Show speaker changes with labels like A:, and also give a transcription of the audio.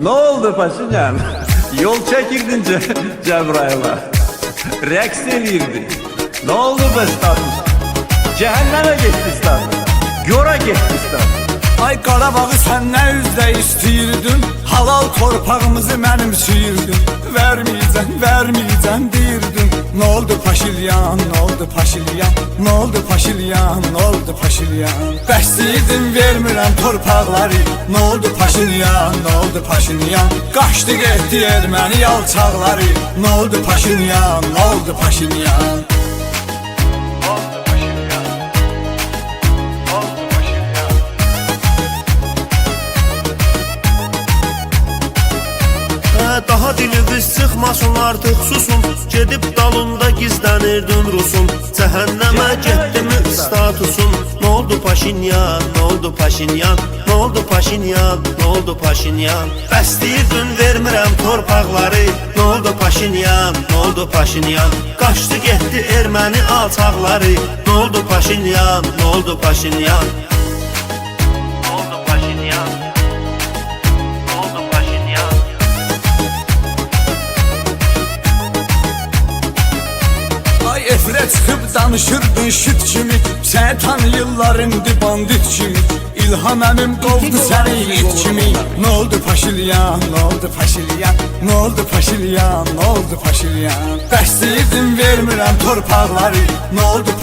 A: Ne oldu Paşinyan? Yol çekirdin Ce- Cebrail'a. Reks elirdi. Ne oldu be status? Cehenneme gitti status. Gora gitti status.
B: Ay Qarabağı sən nə üzdə istəyirdin Halal torpağımızı mənim verməyəcəm Nə oldu Paşilyan, nə oldu Paşilyan? Nə oldu Paşilyan, nə oldu Paşilyan? Bəsliydim vermirəm torpaqları. Nə oldu Paşilyan, nə oldu Paşilyan Qaçdı getdi erməni yalçaqları. Nə oldu Paşilyan, nə oldu Paşilyan
C: Daha diliniz çıxmasın artıq susun. Gedib dalında gizlənirdin Rusun. Cəhənnəmə getdimi statusun. Nə oldu Paşinyan, nə oldu Paşinyan? Nə oldu Paşinyan, nə oldu Paşinyan? Bəs deyirdin vermirəm torpaqları. Nə oldu Paşinyan, nə oldu Paşinyan? Qaçdı getdi erməni alçaqları. Nə oldu Paşinyan, nə oldu Paşinyan
B: Ay efrə çıxıb danışırdın şit kimi Səni tanıyırlar indi bandit kimi İlham əmim qovdu səni it kimi Nə oldu Paşilyan, nə oldu Paşilyan? Nə oldu Paşilyan, nə oldu Paşilyan? Bəs deyirdim vermirəm torpaqları Nə oldu